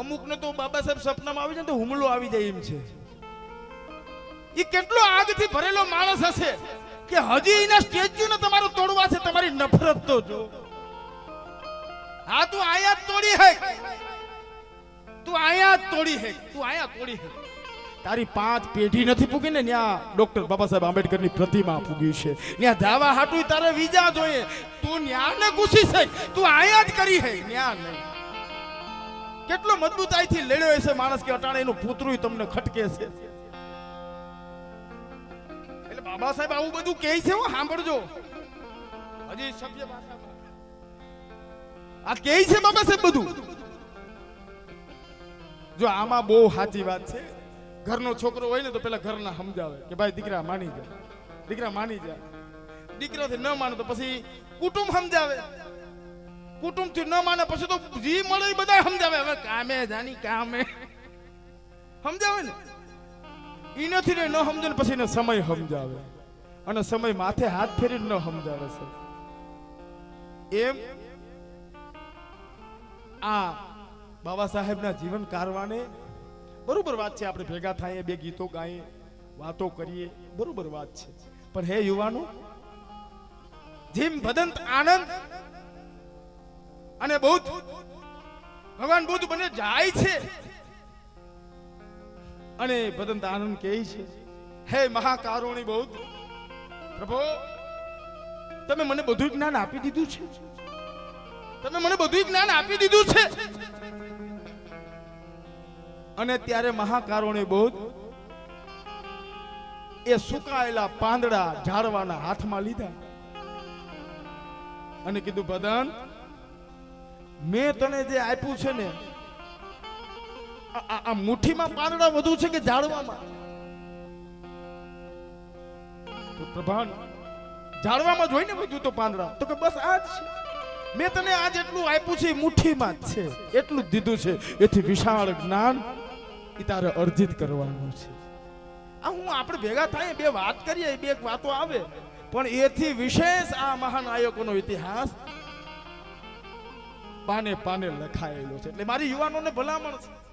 અમુકને તો બાબા સાહેબ સપનામાં આવી જાય તો હુમલો આવી જાય એમ છે. એ કેટલો આગથી ભરેલો માણસ હશે કે હજી એના સ્ટેચ્યુ ને તમારું તોડવા છે, તમારી નફરત તો જો. હા, તું આયા તોડી હે. તું આયા તોડી હે. તું આયા તોડી હે. તારી પાંચ પેઢી નથી પૂગી ને ત્યાં ડોક્ટર બાબા સાહેબ આંબેડકરની પ્રતિમા પૂગી છે. ત્યાં ધાવા હાટું તારે વિજા જોઈએ. તું ન્યા ને ઘૂસી છે. તું આયા જ કરી હે. ન્યા નહીં કેટલો મજબૂતાઈથી લડ્યો હશે માણસ કે અટાણે એનું પૂતરું તમને ખટકે છે. એટલે બાબા સાહેબ આવું બધું કહે છે હું, સાંભળજો. હજી સભ્ય ભાષામાં. આ કહે છે બાબા સાહેબ બધું. જો આમાં બહુ સાચી વાત છે. ઘરનો છોકરો હોય ને તો પેલા ઘરના સમજાવે કે ભાઈ દીકરા માની જા, દીકરા માની જા. દીકરાથી ન માને તો પછી કુટુંબ સમજાવે. કુટુંબથી ન માને પછી તો જી મળે બધા સમજાવે. હવે કામે, જાની કામે. સમજાવે ને? ઈ નથી ને ન સમજે ને પછી સમય સમજાવે. અને સમય માથે હાથ ફેરીને ન સમજાવે છે એમ આ બાબા સાહેબના જીવન કારવાને બરોબર વાત છે, આપણે ભેગા થાય બે ગીતો ગાઈએ, વાતો કરીએ, બરોબર વાત છે. પણ હે યુવાનો, જેમ ભદંત આનંદ અને બૌદ્ધ? ભગવાન બુદ્ધ બને જાય છે. અને ભદંત આનંદ કહે છે, હે મહાકારુણી બૌદ્ધ, પ્રભો, તમે મને બધું જ્ઞાન આપી દીધું છે. તમે મને બધું જ્ઞાન આપી દીધું છે. અને ત્યારે મહાકારુણી બૌદ્ધ એ સુકાયેલા પાંદડા ઝાડવાના હાથમાં લીધા અને કીધું બદન મેં તને જે આપ્યું છે ને, આ- મુઠ્ઠીમાં પાંદડા વધુ છે કે ઝાડવામાં? પ્રભાન, ઝાડવામાં જ હોય તો પાંદડા. તો કે બસ આ જ છે. મેં તને આ એટલું આપ્યું છે મુઠ્ઠીમાં જ છે. એટલું જ દીધું છે. એથી વિશાળ જ્ઞાન એ તારે અર્જિત કરવાનું છે. આ હું આપણે ભેગા થાય, બે વાત કરીએ, બે વાતો આવે. પણ એથી વિશેષ આ મહાન મહાનાયકોનો ઇતિહાસ પાને પાને લખાયેલો છે. એટલે મારી યુવાનોને ભલામણ છે.